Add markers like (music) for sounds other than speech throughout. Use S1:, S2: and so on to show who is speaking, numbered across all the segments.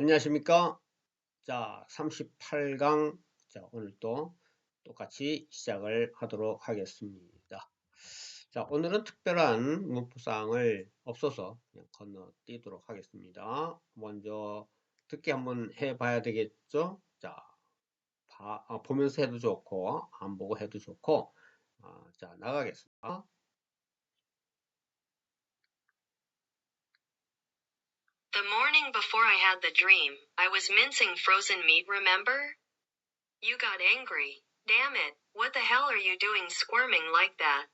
S1: 안녕하십니까? 자 38강. 자 오늘도 똑같이 시작을 하도록 하겠습니다. 자 오늘은 특별한 문법사항을 없어서 그냥 건너뛰도록 하겠습니다. 먼저 듣기 한번 해봐야 되겠죠? 자 봐, 아, 보면서 해도 좋고 안 보고 해도 좋고 아, 자 나가겠습니다
S2: The morning before I had the dream, I was mincing frozen meat, remember? You got angry. Damn it, what the hell are you doing squirming like that?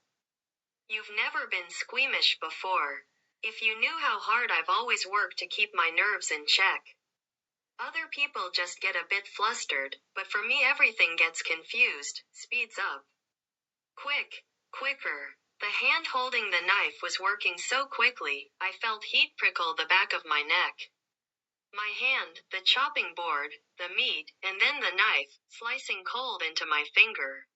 S2: You've never been squeamish before. If you knew how hard I've always worked to keep my nerves in check. Other people just get a bit flustered, but for me everything gets confused, speeds up. Quick, quicker. The hand holding the knife was working so quickly, I felt heat prickle the back of my neck. My hand, the chopping board, the meat, and then the knife, slicing cold into my finger.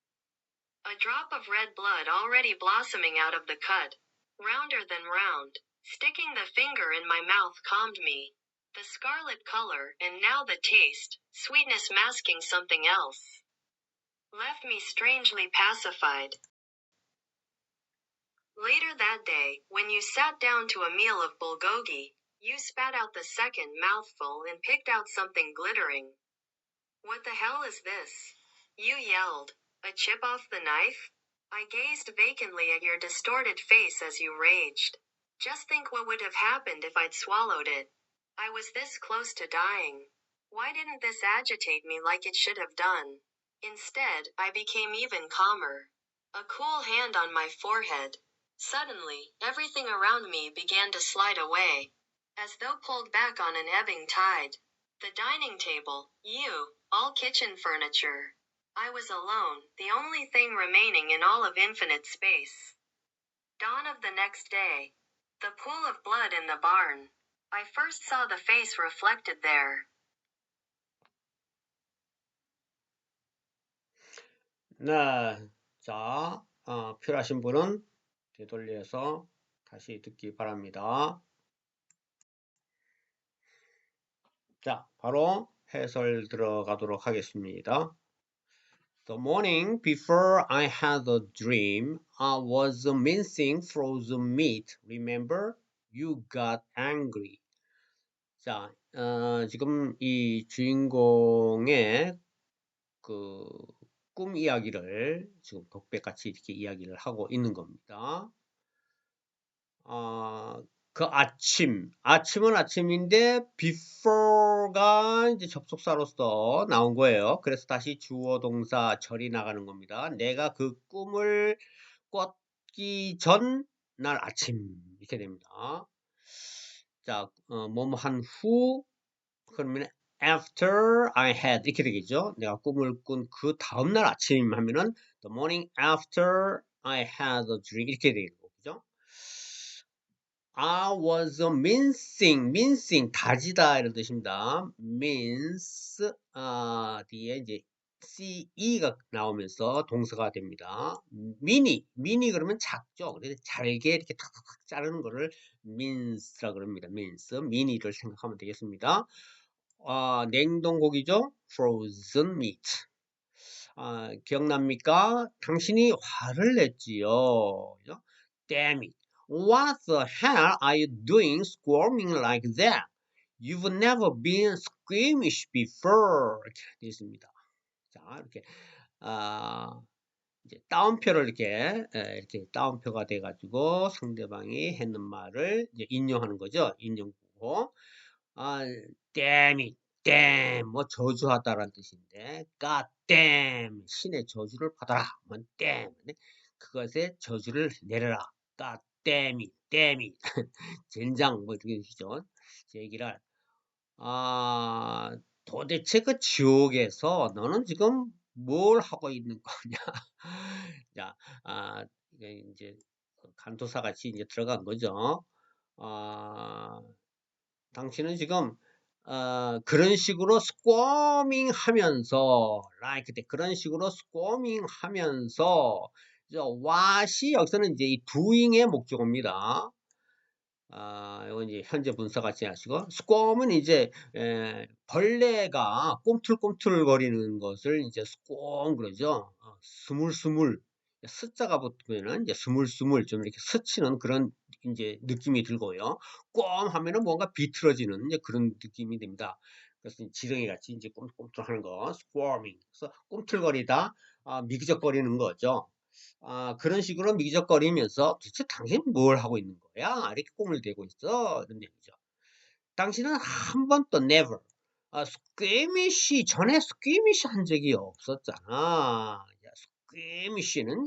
S2: A drop of red blood already blossoming out of the cut, rounder than round. Sticking the finger in my mouth calmed me. The scarlet color, and now the taste, sweetness masking something else, left me strangely pacified. Later that day, when you sat down to a meal of bulgogi, you spat out the second mouthful and picked out something glittering. What the hell is this? You yelled. A chip off the knife? I gazed vacantly at your distorted face as you raged. Just think what would have happened if I'd swallowed it. I was this close to dying. Why didn't this agitate me like it should have done? Instead, I became even calmer. A cool hand on my forehead, Suddenly, everything around me began to slide away, as though pulled back on an ebbing tide. The dining table, you, all kitchen furniture. I was alone, the only thing remaining in all of infinite space. Dawn of the next day. The pool of blood in the barn. I first saw the face reflected there.
S1: 네, 자, 어, 필요하신 분은 되돌려서 다시 듣기 바랍니다. 자, 바로 해설 들어가도록 하겠습니다. The morning before I had the dream, I was mincing frozen meat. Remember? You got angry. 자, 어, 지금 이 주인공의 그 꿈 이야기를 지금 독백같이 이렇게 이야기를 하고 있는 겁니다. 어, 그 아침, 아침은 아침인데 before가 이제 접속사로서 나온 거예요. 그래서 다시 주어 동사 절이 나가는 겁니다. 내가 그 꿈을 꿨기 전 날 아침 이렇게 됩니다. 자, 어, 뭐뭐 한 후 그러면 after I had 이렇게 되겠죠. 내가 꿈을 꾼 그 다음 날 아침 하면은 the morning after I had a dream 이렇게 되는 거죠. I was mincing, mincing 다지다 이런 뜻입니다. mince 아, 뒤에 이제 ce가 나오면서 동사가 됩니다. 미니, 미니 그러면 작죠. 그래서 잘게 이렇게 탁탁탁 자르는 거를 mince라 그럽니다. mince, 미니를 생각하면 되겠습니다. 아, 냉동고기죠. frozen meat. 아, 기억납니까? 당신이 화를 냈지요. Damn it. What the hell are you doing squirming like that? You've never been squeamish before. 이렇게 되어 있습니다. 자, 이렇게, 아, 이제 따옴표를 이렇게, 이렇게 따옴표가 돼가지고 상대방이 했는 말을 인용하는 거죠. 인용고. 아, it, damn, 뭐 저주하다라는 뜻인데, damn, 신의 저주를 받아라. 뭐 damn, 그것에 저주를 내려라. damn it, (laughs) 젠장, 뭐 이렇게 되시죠. 제 얘기를, 아, 도대체 그 지옥에서 너는 지금 뭘 하고 있는 거냐. (laughs) 자, 아, 이제 간도사 같이 이제 들어간 거죠. 아, 당신은 지금 어, 그런 식으로 스쿼밍 하면서 like 때 그런 식으로 스쿼밍 하면서 what이 여기서는 이제 이 doing의 목적어입니다. 아, 이건 이제 현재 분사 같이 하시고 squirm은 이제 에, 벌레가 꿈틀꿈틀거리는 것을 이제 squirm 그러죠. 어, 스물스물 스자가 붙으면은 이제 스물스물 좀 이렇게 스치는 그런 이제 느낌이 들고요. 꼼 하면은 뭔가 비틀어지는 이제 그런 느낌이 됩니다. 그래서 지렁이 같이 이제 꿈틀꿈틀하는 거, squirming. 그래서 꿈틀거리다, 아, 미기적거리는 거죠. 아, 그런 식으로 미기적거리면서 도대체 당신 뭘 하고 있는 거야? 이렇게 꿈을 대고 있어. 이런 얘기죠. 당신은 한 번도 never 아, 스퀴미시 전에 스퀴미시 한 적이 없었잖아. 스퀴미시는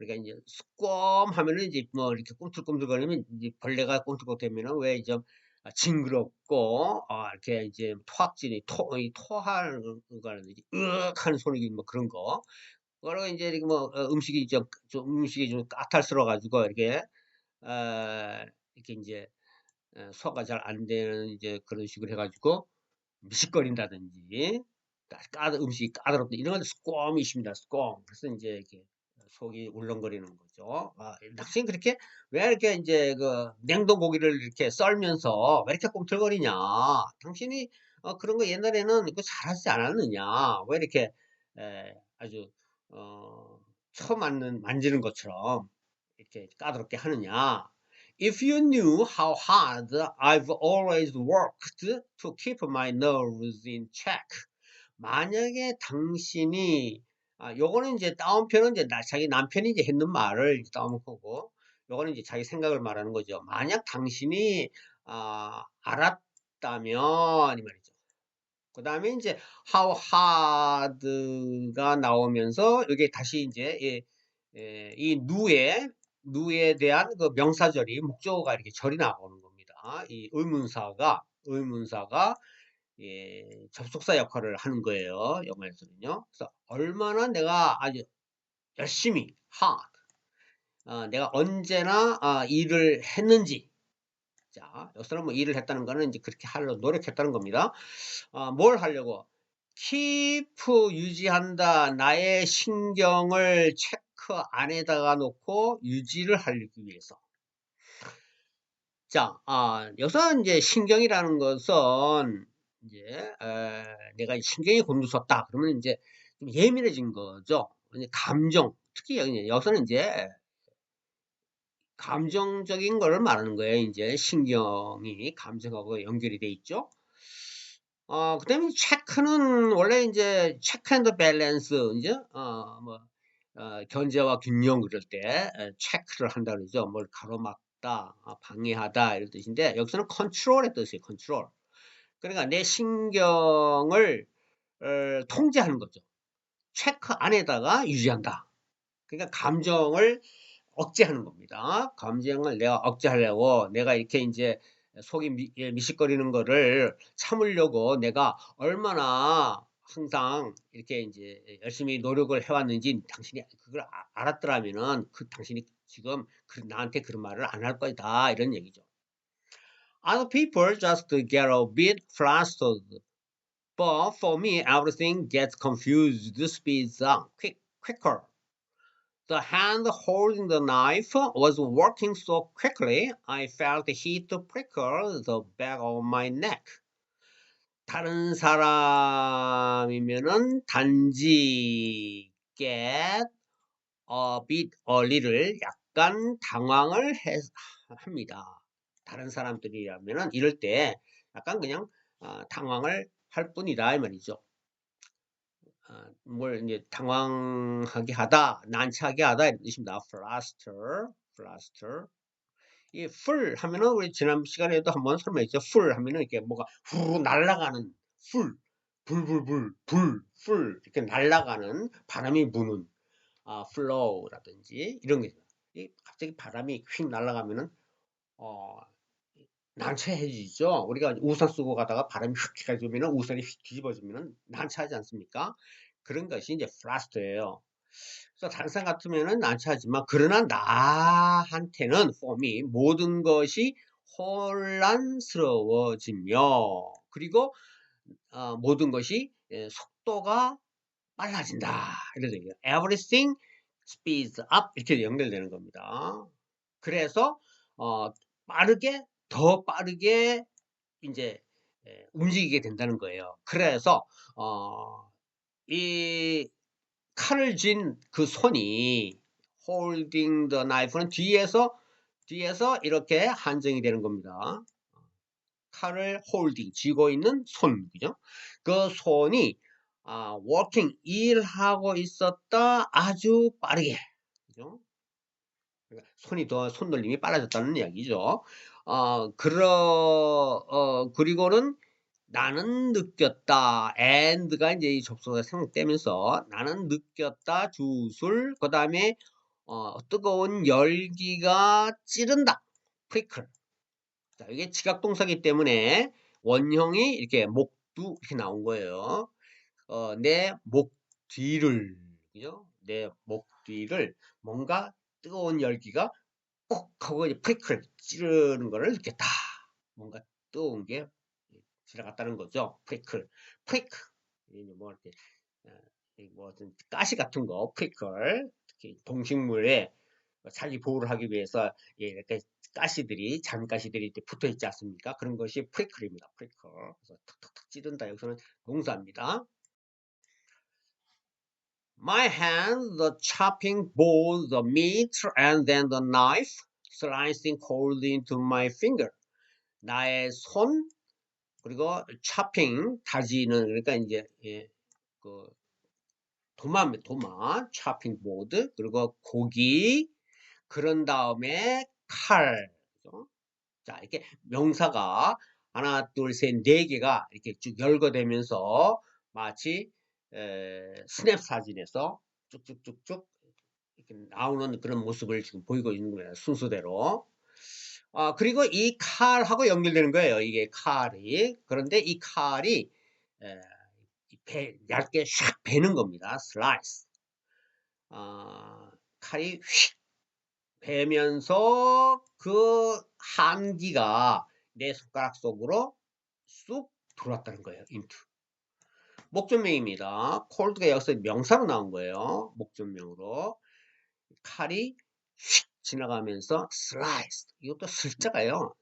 S1: 우리가 이제 스꼼 하면은 이제 뭐 이렇게 꿈틀꿈틀거리면 이제 벌레가 꿈틀꿈틀되면은 왜 이제 징그럽고 아, 이렇게 이제 토악질이 토, 토하는 거는 이제 으악 하는 소리 뭐 그런 거 그리고 이제 뭐 어, 음식이 좀, 좀 음식이 좀 까탈스러워 가지고 이렇게 어, 이렇게 이제 어, 소화가 잘 안 되는 이제 그런 식으로 해가지고 미식거린다든지 까다 음식이 까다롭다 이런 건 스꼼이 있습니다. 스꼼 그래서 이제 이렇게 속이 울렁거리는 거죠. 아, 당신 그렇게 왜 이렇게 이제 그 냉동 고기를 이렇게 썰면서 왜 이렇게 꿈틀거리냐? 당신이 어, 그런 거 옛날에는 그 잘하지 않았느냐? 왜 이렇게 에, 아주 어, 처음 맞는 만지는 것처럼 이렇게 까다롭게 하느냐. If you knew how hard I've always worked to keep my nerves in check. 만약에 당신이 아, 요거는 이제 다운표는 이제 나, 자기 남편이 이제 했는 말을 다운 거고, 요거는 이제 자기 생각을 말하는 거죠. 만약 당신이 아, 알았다면 이 말이죠. 그 다음에 이제 how hard가 나오면서 여기 다시 이제 예, 예, 이 누에 누에 대한 그 명사절이 목적어가 이렇게 절이 나오는 겁니다. 이 의문사가 의문사가 예, 접속사 역할을 하는 거예요. 영어에서는요. 그래서 얼마나 내가 아주 열심히 hard 어, 내가 언제나 어, 일을 했는지 자, 여기서는 뭐 일을 했다는 거는 이제 그렇게 하려고 노력했다는 겁니다. 어, 뭘 하려고? keep 유지한다. 나의 신경을 체크 안에다가 놓고 유지를 하기 위해서. 자, 아, 여기서 이제 신경이라는 것은 이제 에, 내가 신경이 곤두섰다. 그러면 이제 좀 예민해진 거죠. 감정, 특히 여기 여기서는 이제 감정적인 거를 말하는 거예요. 이제 신경이 감정하고 연결이 돼 있죠. 어, 그 다음에 체크는 원래 이제 체크 앤드 밸런스, 이제, 어, 뭐, 어, 견제와 균형 그럴 때 체크를 한다 그러죠. 뭘 가로막다, 어, 방해하다 이런 뜻인데 여기서는 컨트롤의 뜻이에요. 컨트롤. 그러니까 내 신경을 어, 통제하는 거죠. 체크 안에다가 유지한다. 그러니까 감정을 억제하는 겁니다. 감정을 내가 억제하려고 내가 이렇게 이제 속이 미, 예, 미식거리는 거를 참으려고 내가 얼마나 항상 이렇게 이제 열심히 노력을 해왔는지 당신이 그걸 아, 알았더라면은 그 당신이 지금 그, 나한테 그런 말을 안 할 거다 이런 얘기죠. Other people just get a bit flustered, but for me everything gets confused, speeds up quick, quicker. The hand holding the knife was working so quickly I felt heat prickle the back of my neck. 다른 사람이면은 단지 get a bit a little 약간 당황을 해, 합니다. 다른 사람들이라면은 이럴 때 약간 그냥 어, 당황을 할 뿐이다 이 말이죠. 어, 뭘 이제 당황하게 하다, 난처하게 하다 이런 뜻입니다. fluster, fluster. 이 full 하면은 우리 지난 시간에도 한번 설명했죠. full 하면은 이렇게 뭐가 후 날아가는 full, 불불불, 불, full 이렇게 날아가는 바람이 부는 아, flow라든지 이런 게이 갑자기 바람이 휙 날아가면은 어, 난처해지죠. 우리가 우산 쓰고 가다가 바람이 휙 가지면 우산이 휙 뒤집어지면 난처하지 않습니까? 그런 것이 이제 플라스터예요. 그래서 사람 같으면 난처하지만 그러나 나한테는 폼이 모든 것이 혼란스러워지며 그리고 어, 모든 것이 예, 속도가 빨라진다. 이런 얘기예요. Everything speeds up 이렇게 연결되는 겁니다. 그래서 어, 빠르게 더 빠르게 이제 예, 움직이게 된다는 거예요. 그래서 어, 이 칼을 쥔 그 손이 holding the knife는 뒤에서 뒤에서 이렇게 한정이 되는 겁니다. 칼을 holding 쥐고 있는 손 그죠? 그 손이 아, working 일하고 있었다 아주 빠르게 그죠? 그러니까 손이 더 손놀림이 빨라졌다는 이야기죠. 어, 그러, 어, 그리고는 나는 느꼈다. and가 이제 이 접속사 생략되면서 나는 느꼈다. 주술. 그 다음에 어, 뜨거운 열기가 찌른다. prickle. 자, 이게 지각동사기 때문에 원형이 이렇게 목두 이렇게 나온 거예요. 어, 내 목 뒤를, 그죠? 내 목 뒤를 뭔가 뜨거운 열기가 꼭 하고 프리클 찌르는 거를 느꼈다. 뭔가 뜨거운 게 지나갔다는 거죠. 프리클, 프리클. 뭐 이렇게 어, 뭐 어떤 가시 같은 거, 프리클. 특히 동식물에 자기 보호를 하기 위해서 예, 이렇게 가시들이 잔가시들이 붙어 있지 않습니까? 그런 것이 프리클입니다. 프리클. 그래서 툭툭툭 찌른다. 여기서는 동사입니다. My hand, the chopping board, the meat, and then the knife, slicing cold into my finger. 나의 손, 그리고 chopping, 다지는, 그러니까 이제, 예, 그, 도마입니다. 도마, chopping board, 그리고 고기, 그런 다음에 칼. 그죠? 자, 이렇게 명사가 하나, 둘, 셋, 네 개가 이렇게 쭉 열거되면서 마치 에, 스냅 사진에서 쭉쭉쭉쭉 나오는 그런 모습을 지금 보이고 있는 거예요. 순서대로. 아, 그리고 이 칼하고 연결되는 거예요. 이게 칼이. 그런데 이 칼이 에, 배, 얇게 샥 베는 겁니다. 슬라이스. 아, 칼이 휙 베면서 그 한기가 내 손가락 속으로 쑥 들어왔다는 거예요. 인투. 목전명입니다. 콜드가 여기서 명사로 나온 거예요. 목전명으로. 칼이 휙 지나가면서 슬라이스. 이것도 슬자가요.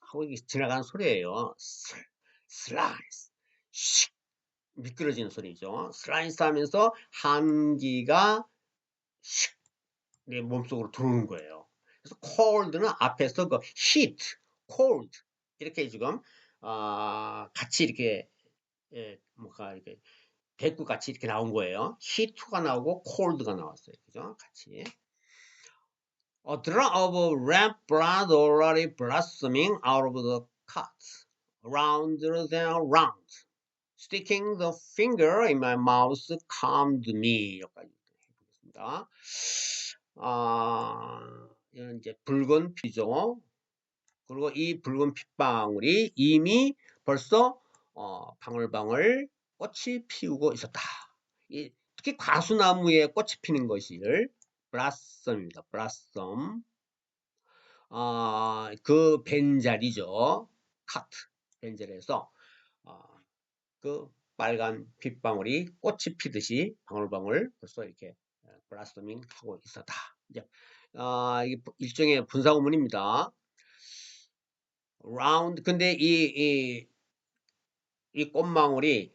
S1: 하고 지나가는 소리예요. 슬, 슬라이스. 슉 미끄러지는 소리죠. 슬라이스 하면서 한기가 슉 내 몸속으로 들어오는 거예요. 그래서 cold는 앞에서 그 heat, cold 이렇게 지금 어, 같이 이렇게 예, 뭐가 이렇게 대구 같이 이렇게 나온 거예요. heat가 나오고 cold가 나왔어요. 그죠? 같이. A drop of red blood already blossoming out of the cut, rounder than round. Sticking the finger in my mouth calmed me. 여기까지 해보겠습니다. 아, 이건 이제 붉은 피죠. 그리고 이 붉은 핏방울이 이미 벌써 어, 방울방울 꽃이 피우고 있었다. 이, 특히 과수나무에 꽃이 피는 것을 블라썸입니다. 블라썸. 아, 그 벤자리죠. 카트. 벤자리에서 어, 그 빨간 빗방울이 꽃이 피듯이 방울방울 벌써 이렇게 블라스밍 하고 있었다. 이제 아, 이게 일종의 분사 구문입니다. round 근데 이, 이, 이 꽃망울이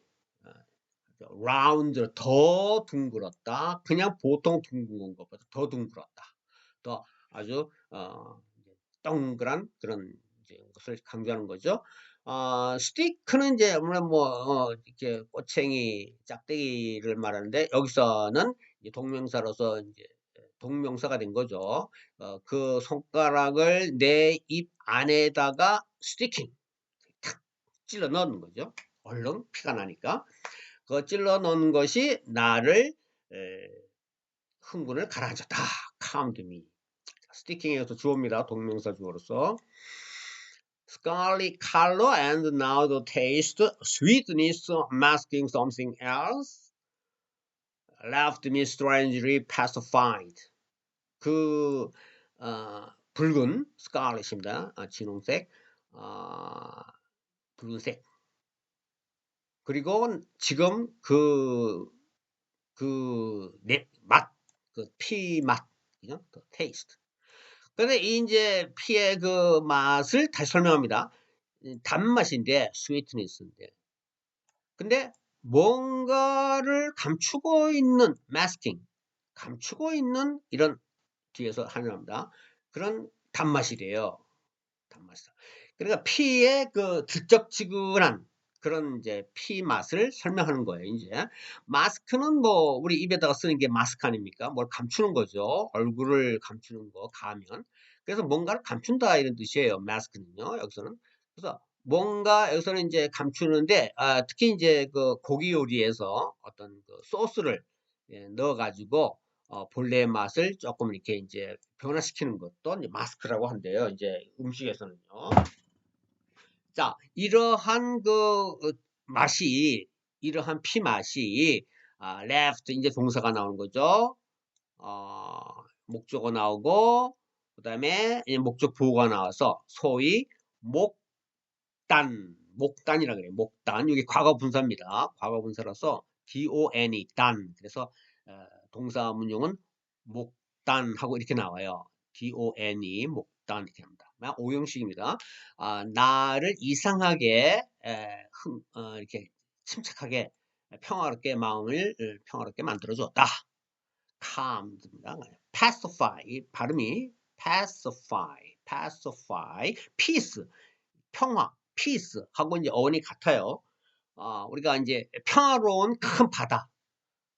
S1: round 더 둥글었다. 그냥 보통 둥근 것보다 더 둥글었다. 더 아주 어, 동그란 그런 것을 강조하는 거죠. 어, 스티크는 이제 아무래도 뭐 어, 이렇게 꼬챙이 짝대기를 말하는데 여기서는 동명사로서 이제 동명사가 된 거죠. 어, 그 손가락을 내 입 안에다가 스티킹 탁 찔러 넣는 거죠. 얼른 피가 나니까 그 찔러 넣는 것이 나를 에, 흥분을 가라앉혔다. calmed me. 스티킹에서 주어입니다. 동명사 주어로서. scarlet color and now the taste, sweetness masking something else left me strangely pacified. 그 어, 붉은 scarlet입니다. 아, 진홍색, 어, 붉은색. 그리고 지금 그, 그, 내, 맛, 그 피 맛, 그. 그 근데 이 이제 피의 그 맛을 다시 설명합니다. 이 단맛인데 스위트니스인데. 근데 뭔가를 감추고 있는 마스킹, 감추고 있는 이런 뒤에서 한합니다. 그런 단맛이래요. 단맛이다. 그러니까 피의 그 들쩍지근한 그런 이제 피 맛을 설명하는 거예요. 이제 마스크는 뭐 우리 입에다가 쓰는 게 마스크 아닙니까? 뭘 감추는 거죠. 얼굴을 감추는 거 가면. 그래서 뭔가를 감춘다 이런 뜻이에요. 마스크는요. 여기서는 그래서 뭔가 여기서는 이제 감추는데 아, 특히 이제 그 고기 요리에서 어떤 그 소스를 예, 넣어가지고 어, 본래의 맛을 조금 이렇게 이제 변화시키는 것도 이제 마스크라고 한대요. 이제 음식에서는요. 자, 이러한 그 어, 맛이, 이러한 피 맛이 아, left 이제 동사가 나오는 거죠. 어, 목적어 나오고 그 다음에 목적 보호가 나와서 소위 목단, 목단이라 그래요. 목단. 이게 과거 분사입니다. 과거 분사라서 don이 단. 그래서 어, 동사 문용은 목단하고 이렇게 나와요. don이 목단 이렇게 합니다. 오형식입니다. 아, 나를 이상하게 에, 흥, 어, 이렇게 침착하게 평화롭게 마음을 평화롭게 만들어줬다. calm입니다. pacify 이 발음이 pacify, pacify, peace 평화, peace 하고 이제 어원이 같아요. 아, 우리가 이제 평화로운 큰 바다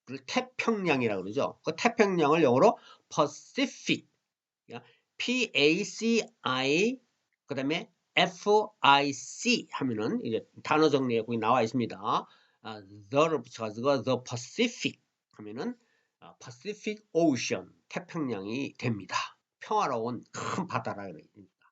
S1: 그 태평양이라고 그러죠. 그 태평양을 영어로 Pacific PACI 그 다음에 FIC 하면은 이제 단어 정리에 거기 나와 있습니다. 아, the를 붙여가지고 the Pacific 하면은 아, Pacific Ocean 태평양이 됩니다. 평화로운 큰 바다라 그럽니다.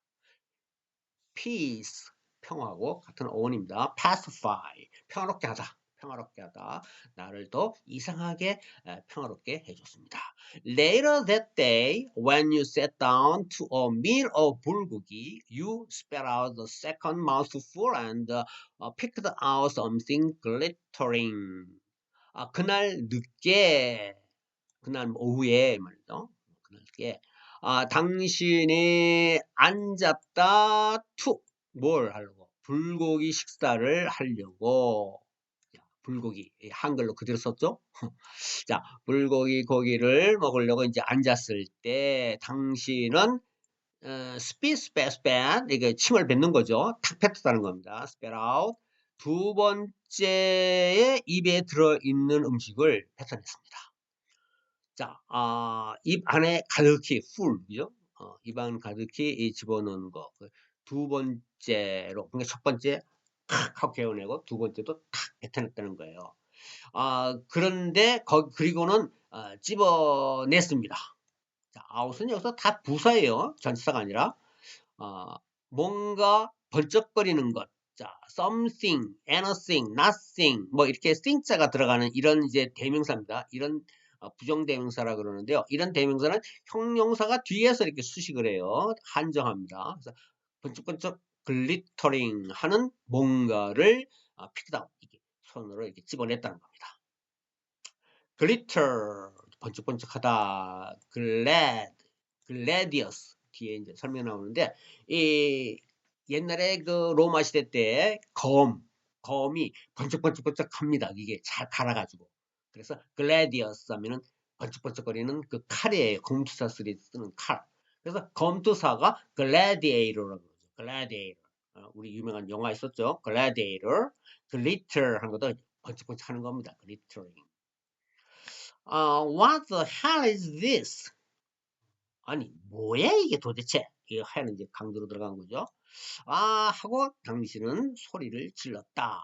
S1: Peace 평화하고 같은 어원입니다. Pacify 평화롭게 하다. 평화롭게 하다. 나를 더 이상하게 평화롭게 해줬습니다. Later that day, when you sat down to a meal of bulgogi, you spat out the second mouthful and uh, picked out something glittering. 아, 그날 늦게, 그날 오후에 말이죠. 그날 늦게, 아, 당신이 앉았다 투, 뭘 하려고? 불고기 식사를 하려고 불고기 한글로 그대로 썼죠. (laughs) 자, 불고기 고기를 먹으려고 이제 앉았을 때 당신은 어, 스피 스페 스페 이게 침을 뱉는 거죠. 탁 뱉었다는 겁니다. 스페 아웃 두 번째에 입에 들어 있는 음식을 뱉어냈습니다. 자, 아, 입 안에 가득히 풀, 그죠? 어, 입안 가득히 집어넣는 거. 그두 번째로, 그러니까 첫 번째 하고 개어내고 두 번째도 탁 뱉어냈다는 거예요. 아, 그런데 거, 그리고는 아, 집어냈습니다. 자, 아웃은 여기서 다 부사예요. 전치사가 아니라 아, 뭔가 번쩍거리는 것. 자, something, anything, nothing 뭐 이렇게 thing자가 들어가는 이런 이제 대명사입니다. 이런 어, 부정대명사라 그러는데요. 이런 대명사는 형용사가 뒤에서 이렇게 수식을 해요. 한정합니다. 그래서 번쩍번쩍 글리터링 하는 뭔가를 아, 픽다운 이게 손으로 이렇게 집어냈다는 겁니다. 글리터 번쩍번쩍하다 glad gladius 뒤에 이제 설명 나오는데 이 옛날에 그 로마 시대 때 검 검이 번쩍번쩍번쩍합니다. 이게 잘 갈아가지고 그래서 gladius 하면은 번쩍번쩍거리는 그 칼이에요. 검투사들이 쓰는 칼. 그래서 검투사가 gladiator라고 gladiator. 어, 우리 유명한 영화 있었죠. gladiator. glitter 하는 것도 번쩍번쩍 하는 겁니다. glittering. Uh, what the hell is this? 아니, 뭐야 이게 도대체? 이거 하는 이제 강도로 들어간 거죠. 아, 하고 당신은 소리를 질렀다.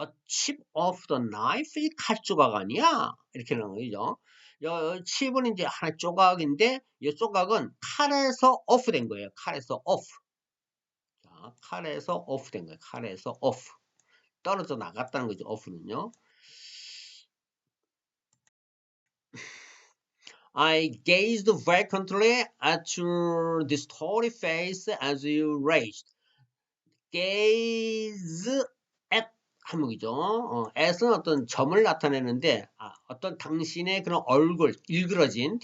S1: A chip of the knife? 이 칼조각 아니야? 이렇게 나오는 거죠. 요 칩은 이제 하나 조각인데 이 조각은 칼에서 off 된 거예요. 칼에서 칼에서 off 된 거예요. 칼에서 off. 떨어져 나갔다는 거죠. off는요. I gazed vacantly at your distorted face as you raged. gaze at 한목이죠. 어, at은 어떤 점을 나타내는데 아, 어떤 당신의 그런 얼굴 일그러진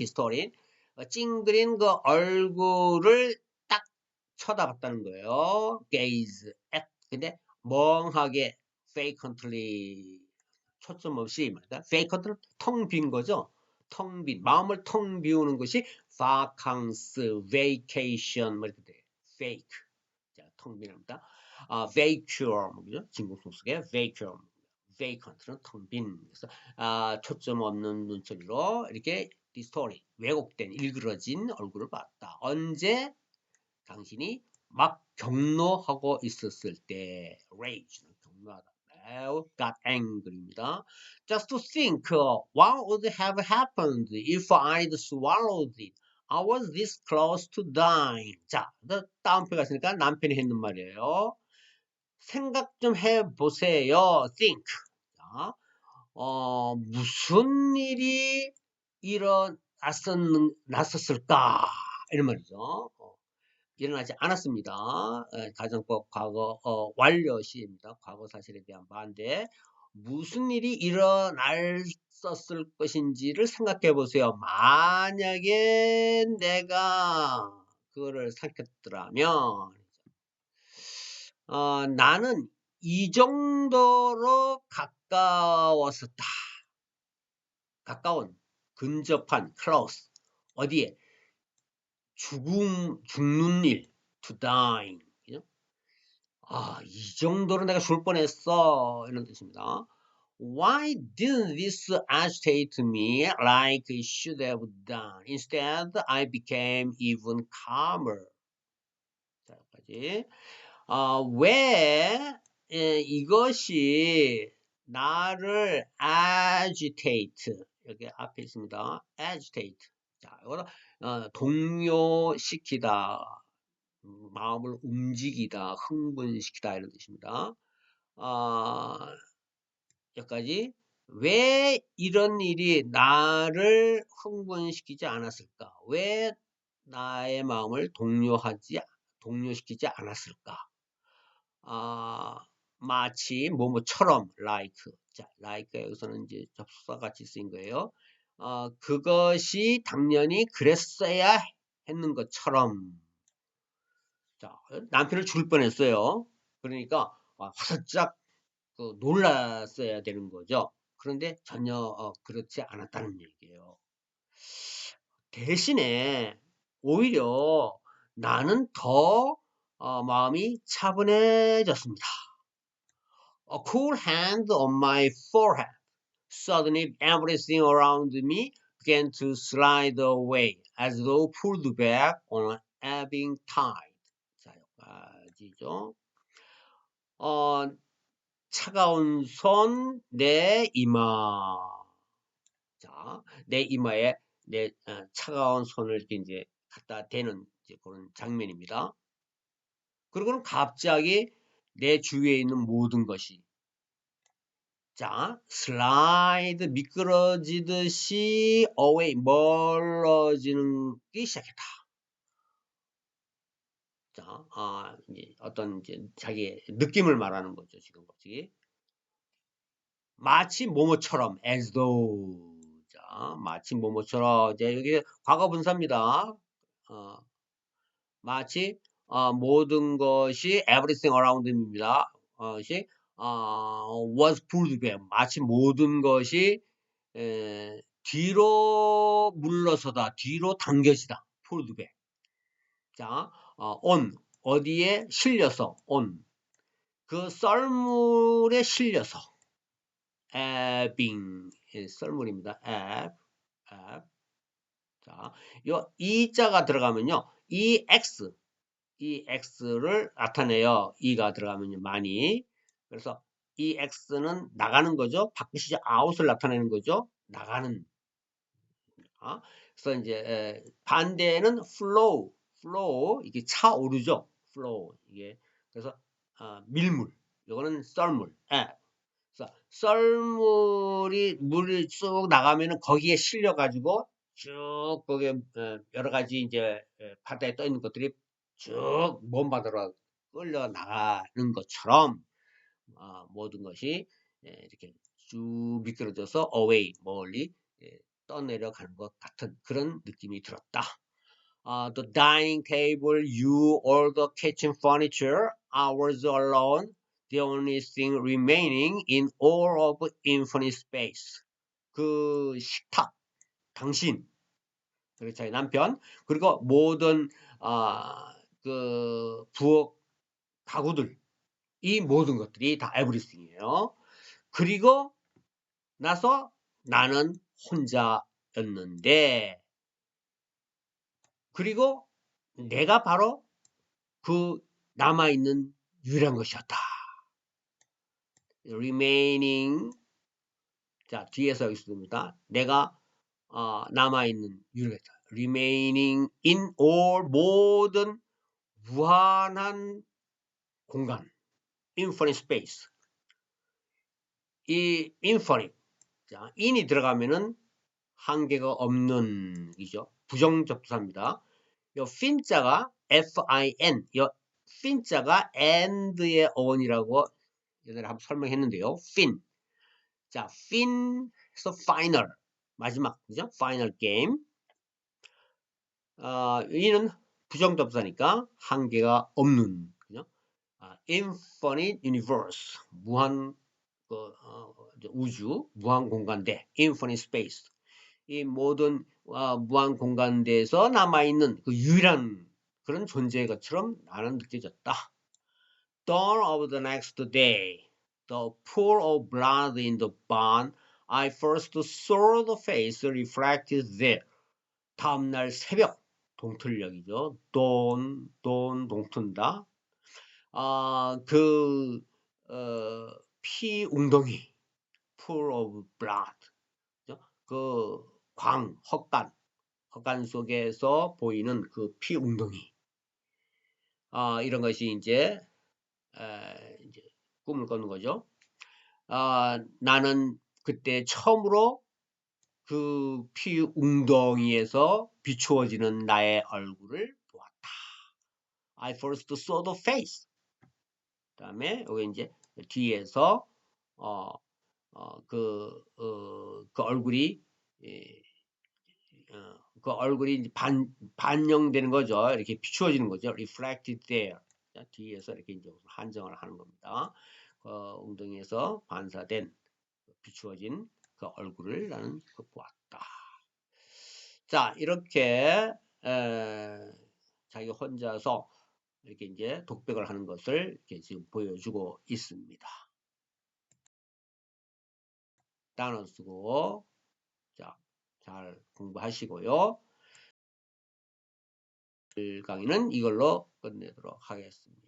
S1: 어, 찡그린 그 얼굴을 딱 쳐다봤다는 거예요. gaze at. 근데 멍하게 vacantly 초점 없이 말이다. vacant는 텅 빈 거죠. 텅 빈, 마음을 텅 비우는 것이 vacancy, vacation, 뭐 이렇게 돼. fake. 자, 텅 빈합니다. 아, vacuum, 그죠? 진공성 속에 vacuum. vacant는 텅 빈. 그래서, 아, 초점 없는 눈초리로 이렇게 디스토리, 왜곡된, 일그러진 얼굴을 봤다. 언제? 당신이 막 경로하고 있었을 때, rage, 경로하다. got angry입니다. Just to think, uh, what would have happened if I'd swallowed it? I was this close to dying. 자, 다운표가 있으니까 남편이 했는 말이에요. 생각 좀 해보세요. think. 자, 어, 무슨 일이 일어났었을까? 이런 말이죠. 어, 일어나지 않았습니다. 에, 가정법 과거 어, 완료 시입니다. 과거 사실에 대한 반대. 무슨 일이 일어났었을 것인지를 생각해 보세요. 만약에 내가 그거를 살폈더라면 어, 나는 이 정도로 가까웠었다. 가까운, 근접한, close. 어디에? 죽음, 죽는 일, to. 그죠? 아, 이 정도로 내가 죽을 뻔했어. 이런 뜻입니다. Why didn't this agitate me like it should have done? Instead, I became even calmer. 자, 여기까지. 아, 왜 에, 이것이 나를 agitate 여기 앞에 있습니다. agitate. 자, 이거는 어, 동요시키다, 음, 마음을 움직이다, 흥분시키다 이런 뜻입니다. 아, 여기까지 왜 이런 일이 나를 흥분시키지 않았을까? 왜 나의 마음을 동요하지 동요시키지 않았을까? 아, 마치 뭐뭐처럼 like 자 like 여기서는 이제 접수사 같이 쓰인 거예요. 어, 그것이 당연히 그랬어야 했는 것처럼 자 남편을 죽을 뻔했어요. 그러니까 아, 화살짝 그 놀랐어야 되는 거죠. 그런데 전혀 어, 그렇지 않았다는 얘기예요. 대신에 오히려 나는 더 어, 마음이 차분해졌습니다. A cool hand on my forehead. Suddenly everything around me began to slide away as though pulled back on an ebbing tide. 자, 여기까지죠. 어, 차가운 손, 내 이마. 자, 내 이마에 내 어, 차가운 손을 이제 갖다 대는 이제 그런 장면입니다. 그리고는 갑자기 내 주위에 있는 모든 것이 자, 슬라이드 미끄러지듯이 away 멀어지기 시작했다. 자, 아, 이제 어떤 이제 자기의 느낌을 말하는 거죠, 지금 거기. 마치 뭐뭐처럼 as though. 자, 마치 뭐뭐처럼 이제 여기 과거 분사입니다. 어, 마치 어, 모든 것이 everything around him입니다. 어, 어, was pulled back. 마치 모든 것이 에, 뒤로 물러서다, 뒤로 당겨지다. pulled back. 자, 어, on 어디에 실려서 on 그 썰물에 실려서 ebbing 썰물입니다. ebb, ebb. 자, 요 이자가 들어가면요, 이 x 이 x를 나타내요. e가 들어가면요, 많이. 그래서 이 x는 나가는 거죠. 바꾸시지 아웃을 나타내는 거죠. 나가는. 어? 그래서 이제 에, 반대는 flow, flow 이게 차오르죠. flow 이게 그래서 어, 밀물. 이거는 썰물. 에. 그래서 썰물이 물이 쑥 나가면은 거기에 실려 가지고 쭉 거기에 어, 여러 가지 이제 바다에 떠 있는 것들이 쭉 먼 바다로 끌려 나가는 것처럼 어, 모든 것이 예, 이렇게 쭉 미끄러져서 away 멀리 예, 떠내려 가는 것 같은 그런 느낌이 들었다. Uh, the dining table, you, all the kitchen furniture, was alone. The only thing remaining in all of infinite space. 그 식탁, 당신, 그리고 저희 남편, 그리고 모든 아, 그 부엌 가구들, 이 모든 것들이 다 everything이에요. 그리고 나서 나는 혼자였는데, 그리고 내가 바로 그 남아있는 유일한 것이었다. remaining 자 뒤에서 여기 있습니다. 내가 어, 남아있는 유일했다. remaining in all 모든 무한한 공간 infinite space 이 infinite 자 in이 들어가면은 한계가 없는 이죠. 부정접두사입니다. 요 fin자가 fin 요 fin자가 and의 어원이라고 옛날에 한번 설명했는데요. fin 자 fin에서 final 마지막 그죠? final game 어, 이는 부정접사니까 한계가 없는 infinite universe 무한 그, 어, 우주 무한 공간대 infinite space 이 모든 어, 무한 공간대에서 남아 있는 그 유일한 그런 존재의 것처럼 나는 느껴졌다. Dawn of the next day, the pool of blood in the barn, I first saw the face reflected there. 다음날 새벽, 동틀녘이죠. dawn, dawn, 동튼다. 아, 그, 어, 피 웅덩이, pool of blood. 그, 광, 헛간, 헛간 속에서 보이는 그 피 웅덩이. 아, 이런 것이 이제, 에, 이제 꿈을 꿔는 거죠. 아, 나는 그때 처음으로 그 피 웅덩이에서 비추어지는 나의 얼굴을 보았다. I first saw the face. 그 다음에 여기 이제 뒤에서 어, 어, 그, 어, 그 얼굴이 예, 어, 그 얼굴이 반, 반영되는 거죠. 이렇게 비추어지는 거죠. reflected there. 자, 뒤에서 이렇게 이제 한정을 하는 겁니다. 그 엉덩이에서 반사된 비추어진 그 얼굴을 나는 그 보았다. 자, 이렇게 에, 자기 혼자서 이렇게 이제 독백을 하는 것을 이렇게 지금 보여주고 있습니다. 단어 쓰고 자, 잘 공부하시고요. 강의는 이걸로 끝내도록 하겠습니다.